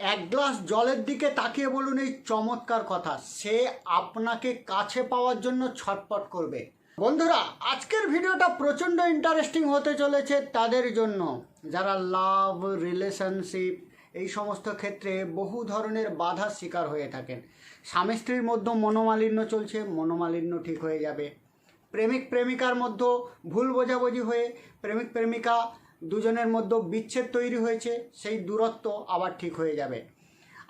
এক গ্লাস জলের দিকে তাকিয়ে বলুন এই চমৎকার কথা। সে আপনাকে কাছে পাওয়ার জন্য ছটপট করবে। বন্ধুরা, আজকের ভিডিওটা প্রচণ্ড ইন্টারেস্টিং হতে চলেছে তাদের জন্য। যারা লাভ রিলেশনশিপ এই সমস্ত ক্ষেত্রে বহু ধরনের বাধার শিকার হয়ে থাকেন। স্বামী স্ত্রীর মধ্যে মনোমালিন্য চলছে, মনোমালিন্য ঠিক হয়ে যাবে। প্রেমিক প্রেমিকার মধ্যে ভুল বোঝাবুঝি হয়ে প্রেমিক প্রেমিকা দুজনের মধ্যে বিচ্ছেদ তৈরি হয়েছে, সেই দূরত্ব আবার ঠিক হয়ে যাবে।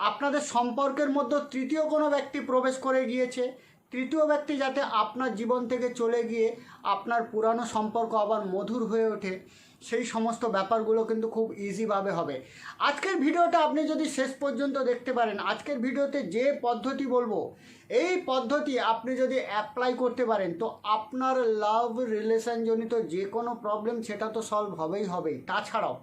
আপনাদের সম্পর্কের মধ্যে তৃতীয় কোনো ব্যক্তি প্রবেশ করে গিয়েছে, তৃতীয় ব্যক্তি যাতে আপনার জীবন থেকে চলে গিয়ে আপনার পুরানো সম্পর্ক আবার মধুর হয়ে ওঠে সেই সমস্ত ব্যাপারগুলো কিন্তু খুব ইজিভাবে হবে। আজকের ভিডিওটা আপনি যদি শেষ পর্যন্ত দেখতে পারেন, আজকের ভিডিওতে যে পদ্ধতি বলব, এই পদ্ধতি আপনি যদি অ্যাপ্লাই করতে পারেন, তো আপনার লাভ রিলেশনজনিত যে কোনো প্রবলেম সেটা তো সলভ হবেই হবেই। তাছাড়াও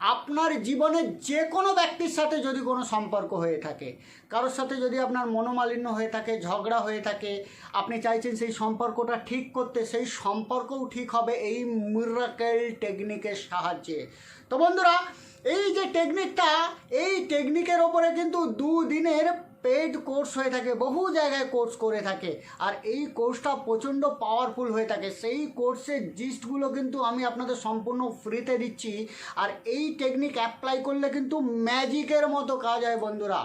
আপনার জীবনে যে কোনো ব্যক্তির সাথে যদি কোনো সম্পর্ক হয়ে থাকে, কারোর সাথে যদি আপনার মনোমালিন্য হয়ে থাকে, ঝগড়া হয়ে থাকে, আপনি চাইছেন সেই সম্পর্কটা ঠিক করতে, সেই সম্পর্কও ঠিক হবে এই মিরাকেল টেকনিকের সাহায্যে। তো বন্ধুরা, এই যে টেকনিকটা এই টেকনিকের ওপরে কিন্তু দুদিনের পেড কোর্স হয়ে থাকে, বহু জায়গায় কোর্স করে থাকে। আর এই কোর্সটা প্রচণ্ড পাওয়ারফুল হয়ে থাকে। সেই কোর্সের জিস্টগুলো কিন্তু আমি আপনাদের সম্পূর্ণ ফ্রিতে দিচ্ছি। আর এই টেকনিক অ্যাপ্লাই করলে কিন্তু ম্যাজিকের মতো কাজ হয় বন্ধুরা।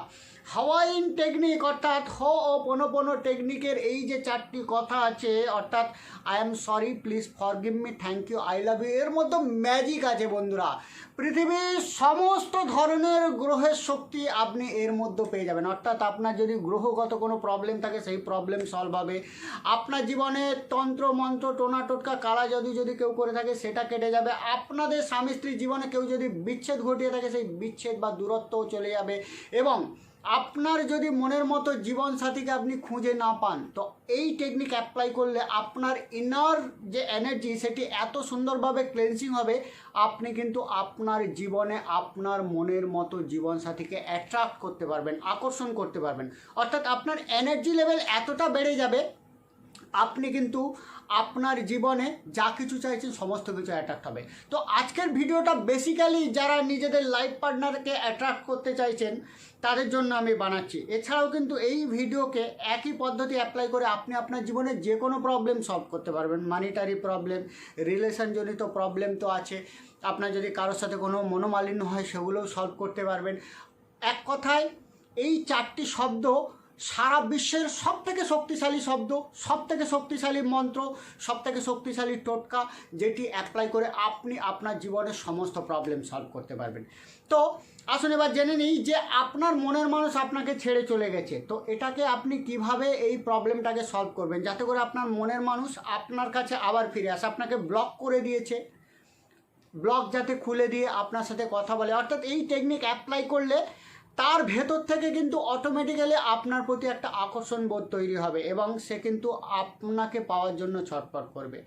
হাওয়াইন টেকনিক অর্থাৎ হ ও পনো টেকনিকের এই যে চারটি কথা আছে, অর্থাৎ I am sorry please forgive me thank you I love you এর মধ্যে ম্যাজিক আছে বন্ধুরা। পৃথিবীর সমস্ত ধরনের গ্রহের শক্তি আপনি এর মধ্যে পেয়ে যাবেন। অর্থাৎ আপনার যদি গ্রহগত কোনো প্রবলেম থাকে, সেই প্রবলেম সলভ হবে। আপনার জীবনে তন্ত্র, মন্ত্র, টোনা, টোটকা, কালা জাদু যদি কেউ করে থাকে, সেটা কেটে যাবে। আপনাদের স্বামী স্ত্রীর জীবনে কেউ যদি বিচ্ছেদ ঘটিয়ে থাকে, সেই বিচ্ছেদ বা দূরত্বও চলে যাবে। এবং আপনার যদি মনের মতো জীবনসাথীকে আপনি খুঁজে না পান, তো এই টেকনিক অ্যাপ্লাই করলে আপনার ইনার যে এনার্জি সেটি এত সুন্দরভাবে ক্লেন্সিং হবে, আপনি কিন্তু আপনার জীবনে আপনার মনের মতো জীবনসাথীকে অ্যাট্রাক্ট করতে পারবেন, আকর্ষণ করতে পারবেন। অর্থাৎ আপনার এনার্জি লেভেল এতটা বেড়ে যাবে আপনি কিন্তু আপনার জীবনে যা কিছু চাইছেন, সমস্ত কিছু অ্যাট্রাক্ট হবে। তো আজকের ভিডিওটা বেসিক্যালি যারা নিজেদের লাইফ পার্টনারকে অ্যাট্রাক্ট করতে চাইছেন, তাদের জন্য আমি বানাচ্ছি। এছাড়াও কিন্তু এই ভিডিওকে একই পদ্ধতি অ্যাপ্লাই করে আপনি আপনার জীবনে যে কোনো প্রবলেম সলভ করতে পারবেন। মানিটারি প্রবলেম রিলেশনজনিত প্রবলেম তো আছে। আপনার যদি কারোর সাথে কোনো মনোমালিন্য হয়, সেগুলোও সলভ করতে পারবেন। এক কথায়, এই চারটি শব্দ সারা বিশ্বের সব থেকে শক্তিশালী শব্দ সব থেকে শক্তিশালী মন্ত্র সব থেকে শক্তিশালী টোটকা, যেটি অ্যাপ্লাই করে আপনি আপনার জীবনের সমস্ত প্রবলেম সলভ করতে পারবেন। তো আসুন এবার জেনে নিই যে আপনার মনের মানুষ আপনাকে ছেড়ে চলে গেছে। তো এটাকে আপনি কীভাবে এই প্রবলেমটাকে সলভ করবেন? যাতে করে আপনার মনের মানুষ আপনার কাছে আবার ফিরে আসে। আপনাকে ব্লক করে দিয়েছে। ব্লগ যাতে খুলে দিয়ে আপনার সাথে কথা বলে। অর্থাৎ এই টেকনিক অ্যাপ্লাই করলে তার ভেতর থেকে কিন্তু অটোমেটিক্যালি আপনার প্রতি একটা আকর্ষণ বোধ তৈরি হবে এবং সে কিন্তু আপনাকে পাওয়ার জন্য ছটপট করবে।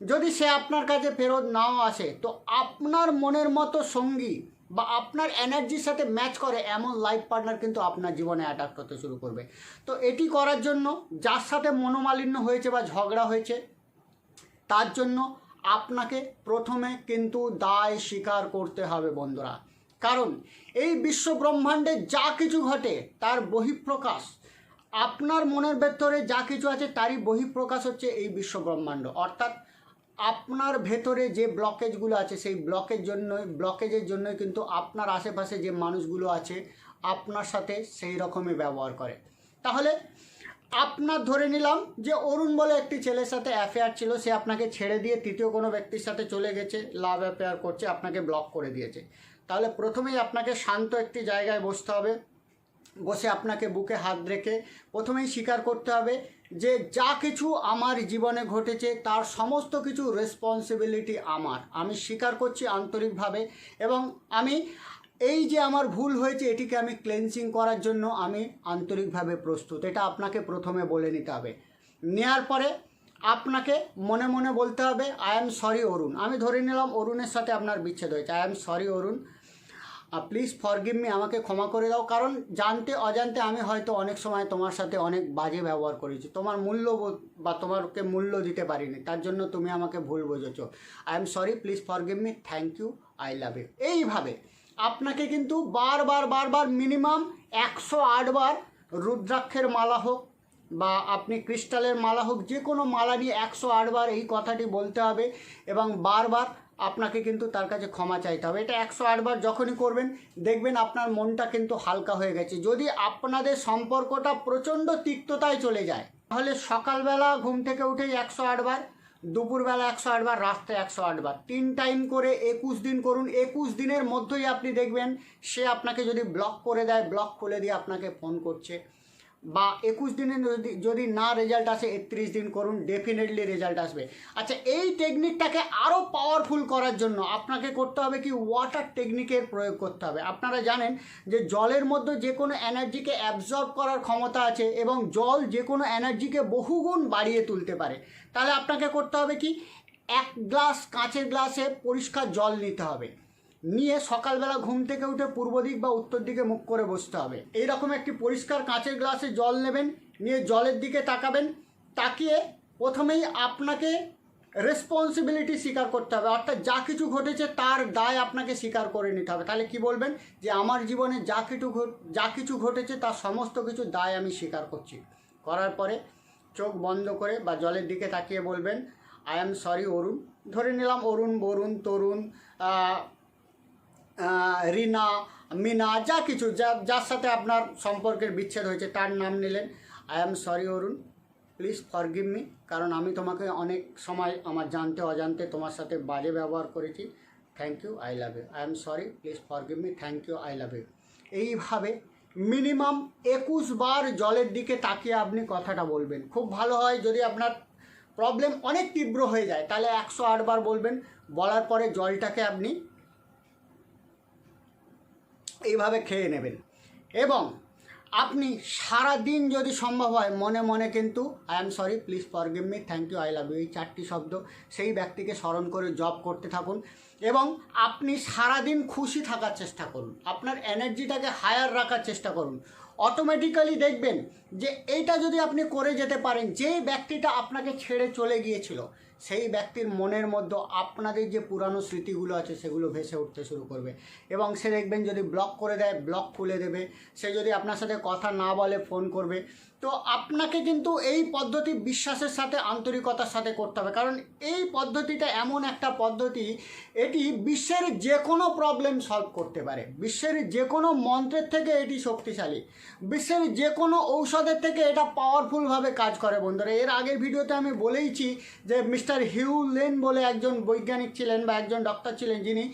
যদি সে আপনার কাছে ফেরত নাও আসে, তো আপনার মনের মতো সঙ্গী বা আপনার এনার্জির সাথে ম্যাচ করে এমন লাইফ পার্টনার কিন্তু আপনার জীবনে অ্যাটাক্ট হতে শুরু করবে। তো এটি করার জন্য যার সাথে মনোমালিন্য হয়েছে বা ঝগড়া হয়েছে, তার জন্য আপনাকে প্রথমে কিন্তু দায় স্বীকার করতে হবে বন্ধুরা। কারণ এই বিশ্ব ব্রহ্মাণ্ডে যা কিছু ঘটে তার বহিঃপ্রকাশ। আপনার মনের ভেতরে যা কিছু আছে তারই বহিঃপ্রকাশ হচ্ছে এই বিশ্ব ব্রহ্মাণ্ড অর্থাৎ আপনার ভেতরে যে ব্লকেজগুলো আছে, সেই ব্লকের জন্যই, ব্লকেজের জন্যই কিন্তু আপনার আশেপাশে যে মানুষগুলো আছে, আপনার সাথে সেই রকমই ব্যবহার করে। তাহলে আপনার ধরে নিলাম যে অরুণ বলে একটি ছেলের সাথে অ্যাফেয়ার ছিল, সে আপনাকে ছেড়ে দিয়ে তৃতীয় কোনো ব্যক্তির সাথে চলে গেছে লাভ অ্যাফেয়ার করছে, আপনাকে ব্লক করে দিয়েছে। তাহলে প্রথমেই আপনাকে শান্ত একটি জায়গায় বসতে হবে। বসে আপনাকে বুকে হাত রেখে প্রথমেই স্বীকার করতে হবে যে যা কিছু আমার জীবনে ঘটেছে, তার সমস্ত কিছু রেসপন্সিবিলিটি আমার। আমি স্বীকার করছি আন্তরিকভাবে এবং আমি এই যে আমার ভুল হয়েছে, এটিকে আমি ক্লেন্সিং করার জন্য আমি আন্তরিকভাবে প্রস্তুত। এটা আপনাকে প্রথমে বলে নিতে হবে। নেওয়ার পরে আপনাকে মনে মনে বলতে হবে আই এম সরি অরুণ। আমি ধরে নিলাম অরুণের সাথে আপনার বিচ্ছেদ হয়েছে। I am sorry Arun. Please forgive me আমাকে ক্ষমা করে দাও। কারণ জানতে অজান্তে আমি হয়তো অনেক সময় তোমার সাথে অনেক বাজে ব্যবহার করেছি। তোমার মূল্য বা তোমাকে মূল্য দিতে পারিনি। তার জন্য তুমি আমাকে ভুল বুঝেছ। I am sorry please forgive me thank you I love you এইভাবে আপনাকে কিন্তু বারবার বারবার মিনিমাম একশো আটবার রুদ্রাক্ষের মালা হোক বা আপনি ক্রিস্টালের মালা হোক, যে কোনো মালা নিয়ে একশো আটবার এই কথাটি বলতে হবে এবং বারবার আপনাকে কিন্তু তার কাছে ক্ষমা চাইতে হবে। এটা একশো আটবার যখনই করবেন, দেখবেন আপনার মনটা কিন্তু হালকা হয়ে গেছে। যদি আপনাদের সম্পর্কটা প্রচণ্ড তিক্ততায় চলে যায়, তাহলে সকালবেলা ঘুম থেকে উঠেই একশো আটবার দুপুরবেলা একশো আটবার রাস্তে একশো আটবার তিন টাইম করে একুশ দিন করুন। একুশ দিনের মধ্যেই আপনি দেখবেন, সে আপনাকে যদি ব্লক করে দেয়, ব্লক খুলে দিয়ে আপনাকে ফোন করছে। বা একুশ দিনে যদি যদি না রেজাল্ট আসে, একত্রিশ দিন করুন ডেফিনেটলি রেজাল্ট আসবে। আচ্ছা এই টেকনিকটাকে আরও পাওয়ারফুল করার জন্য আপনাকে করতে হবে কি ওয়াটার টেকনিকের প্রয়োগ করতে হবে। আপনারা জানেন যে জলের মধ্যে যে কোনো এনার্জিকে অ্যাবজর্ব করার ক্ষমতা আছে এবং জল যে কোনো এনার্জিকে বহুগুণ বাড়িয়ে তুলতে পারে। তাহলে আপনাকে করতে হবে কি, এক গ্লাস কাঁচের গ্লাসে পরিষ্কার জল নিতে হবে। নিয়ে সকালবেলা ঘুম থেকে উঠে পূর্ব দিক বা উত্তর দিকে মুখ করে বসতে হবে। এইরকম একটি পরিষ্কার কাঁচের গ্লাসে জল নেবেন, নিয়ে জলের দিকে তাকাবেন, তাকিয়ে প্রথমেই আপনাকে রেসপন্সিবিলিটি স্বীকার করতে হবে। অর্থাৎ যা কিছু ঘটেছে তার দায় আপনাকে স্বীকার করে নিতে হবে। তাহলে কি বলবেন? যে আমার জীবনে যা কিছু যা কিছু ঘটেছে তার সমস্ত কিছু দায় আমি স্বীকার করছি। করার পরে চোখ বন্ধ করে বা জলের দিকে তাকিয়ে বলবেন আই অ্যাম সরি অরুণ। ধরে নিলাম, অরুণ, বরুণ, তরুণ রিনা, মিনা, যা কিছু, যা, যার সাথে আপনার সম্পর্কের বিচ্ছেদ হয়েছে, তার নাম নিলেন। I am sorry Arun please forgive me কারণ আমি তোমাকে অনেক সময় আমার জানতে, অজান্তে তোমার সাথে বাজে ব্যবহার করেছি। Thank you I love you I am sorry please forgive me thank you I love you এইভাবে মিনিমাম একুশ বার জলের দিকে তাকিয়ে আপনি কথাটা বলবেন। খুব ভালো হয় যদি আপনার প্রবলেম অনেক তীব্র হয়ে যায়, তাহলে একশো আটবার বলবেন। বলার পরে জলটাকে আপনি এইভাবে খেয়ে নেবেন। এবং আপনি সারা দিন যদি সম্ভব হয়, মনে মনে কিন্তু I am sorry please forgive me thank you I love you এই চারটি শব্দ সেই ব্যক্তিকে স্মরণ করে জব করতে থাকুন। এবং আপনি সারা দিন খুশি থাকার চেষ্টা করুন। আপনার এনার্জিটাকে হায়ার রাখার চেষ্টা করুন। অটোমেটিক্যালি দেখবেন যে এইটা যদি আপনি করে যেতে পারেন যে ব্যক্তিটা আপনাকে ছেড়ে চলে গিয়েছিল, সেই ব্যক্তির মনের মধ্যে আপনাদের যে পুরানো স্মৃতিগুলো আছে, সেগুলো ভেসে উঠতে শুরু করবে। এবং সে দেখবেন যদি ব্লক করে দেয় ব্লক খুলে দেবে। সে যদি আপনার সাথে কথা না বলে ফোন করবে। তো আপনাকে কিন্তু এই পদ্ধতি বিশ্বাসের সাথে, আন্তরিকতার সাথে করতে হবে। কারণ এই পদ্ধতিটা এমন একটা পদ্ধতি, এটি বিশ্বের যে কোনো প্রবলেম সলভ করতে পারে। বিশ্বের যে কোনো মন্ত্রের থেকে এটি শক্তিশালী। বিশ্বের যে কোনো ঔষধের থেকে এটা পাওয়ারফুলভাবে কাজ করে বন্ধুরা। এর আগের ভিডিওতে আমি বলেইছি যে মিস্টার হিউ লেন বলে একজন বৈজ্ঞানিক ছিলেন বা একজন ডক্টর ছিলেন যিনি।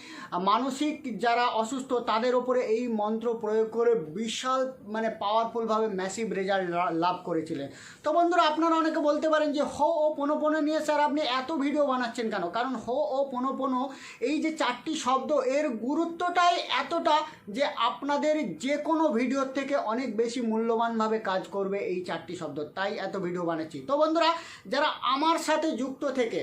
মানসিক যারা অসুস্থ, তাদের ওপরে এই মন্ত্র প্রয়োগ করে বিশাল মানে পাওয়ারফুলভাবে ম্যাসিভ রেজাল্ট লাভ করেছিলেন। তো বন্ধুরা, আপনারা অনেকে বলতে পারেন যে হো ও পোনো নিয়ে স্যার আপনি এত ভিডিও বানাচ্ছেন কেন? কারণ হো ও পোনো এই যে চারটি শব্দ, এর গুরুত্বটাই এতটা যে আপনাদের যে কোনো ভিডিওর থেকে অনেক বেশি মূল্যবানভাবে কাজ করবে এই চারটি শব্দ, তাই এত ভিডিও বানাচ্ছি। তো বন্ধুরা, যারা আমার সাথে যুক্ত থেকে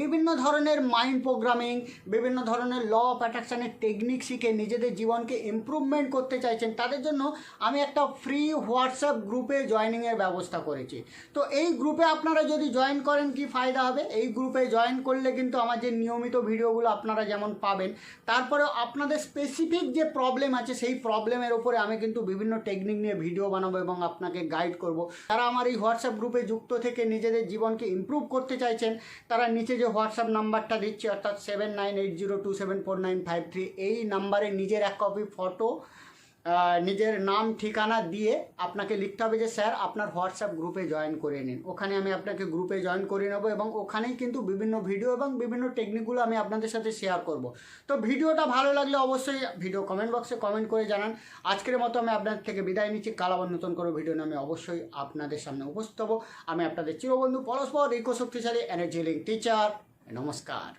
বিভিন্ন ধরনের মাইন্ড প্রোগ্রামিং বিভিন্ন ধরনের ল অফ অ্যাট্রাকশানের টেকনিক শিখে নিজেদের জীবনকে ইমপ্রুভমেন্ট করতে চাইছেন, তাদের জন্য আমি একটা ফ্রি হোয়াটসঅ্যাপ গ্রুপে জয়েনিংয়ের ব্যবস্থা করেছি। তো এই গ্রুপে আপনারা যদি জয়েন করেন, কি ফায়দা হবে? এই গ্রুপে জয়েন করলে কিন্তু আমার যে নিয়মিত ভিডিওগুলো আপনারা যেমন পাবেন, তারপরেও আপনাদের স্পেসিফিক যে প্রবলেম আছে, সেই প্রবলেমের ওপরে আমি কিন্তু বিভিন্ন টেকনিক নিয়ে ভিডিও বানাবো এবং আপনাকে গাইড করব। তারা আমার এই হোয়াটসঅ্যাপ গ্রুপে যুক্ত থেকে নিজেদের জীবনকে ইমপ্রুভ করতে চাইছেন, তারা নিচে যে হোয়াটসঅ্যাপ নাম্বারটা দিচ্ছি, অর্থাৎ seven nine eight zero two seven four nine five three এই নাম্বারে নিজের এক কপি ফটো নিজের নাম, ঠিকানা দিয়ে আপনাকে লিখতে হবে যে, স্যার, আপনার হোয়াটসঅ্যাপ গ্রুপে জয়েন করে নিন। ওখানে আমি আপনাকে গ্রুপে জয়েন করে নেব এবং ওখানেই কিন্তু বিভিন্ন ভিডিও এবং বিভিন্ন টেকনিকগুলো আমি আপনাদের সাথে শেয়ার করব। তো ভিডিওটা ভালো লাগলে অবশ্যই ভিডিও কমেন্ট বক্সে কমেন্ট করে জানান। আজকের মতো আমি আপনাদের থেকে বিদায় নিচ্ছি। কাল আবার নতুন করে ভিডিও নিয়ে আমি অবশ্যই আপনাদের সামনে উপস্থিত হব। আমি আপনাদের চিরবন্ধু পরস্পর ইকো শক্তিশালী এনার্জি লিঙ্ক টিচার নমস্কার।